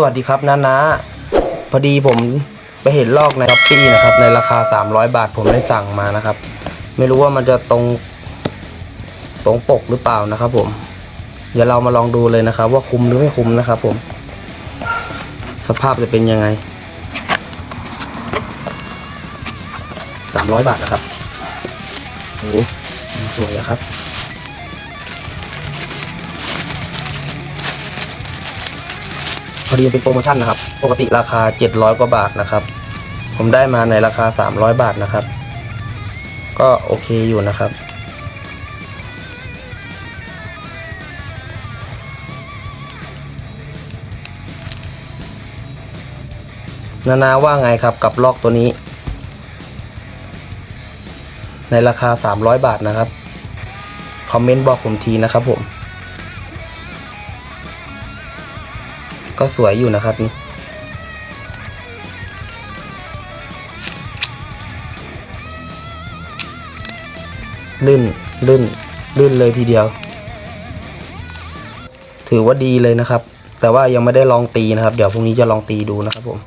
สวัสดีครับน้านาพอดีผมไปเห็นลอกในช้อปปี้นะครับ ในราคา 300 บาทผมได้สั่งมานะครับ ไม่รู้ว่ามันจะตรงตรงปกหรือเปล่านะครับ ผม เดี๋ยวเรามาลองดูเลยนะครับ ว่าคุ้มหรือไม่คุ้มนะครับ ผม สภาพจะเป็นยังไง 300 บาทนะครับโอ้โหสวยอะครับ พอดีเป็นโปรโมชั่นนะครับ ปกติราคา 700 กว่าบาทนะครับ ผมได้มาในราคา 300 บาทนะครับ ก็โอเคอยู่นะครับ นานาว่าไงครับกับลอกตัวนี้ ในราคา 300 บาทนะครับ คอมเมนต์บอกผมทีนะครับผม ก็สวยอยู่นะครับนี่ลื่นลื่นลื่นเลยทีเดียว ถือว่าดีเลยนะครับ แต่ว่ายังไม่ได้ลองตีนะครับ เดี๋ยวพรุ่งนี้จะลองตีดูนะครับผม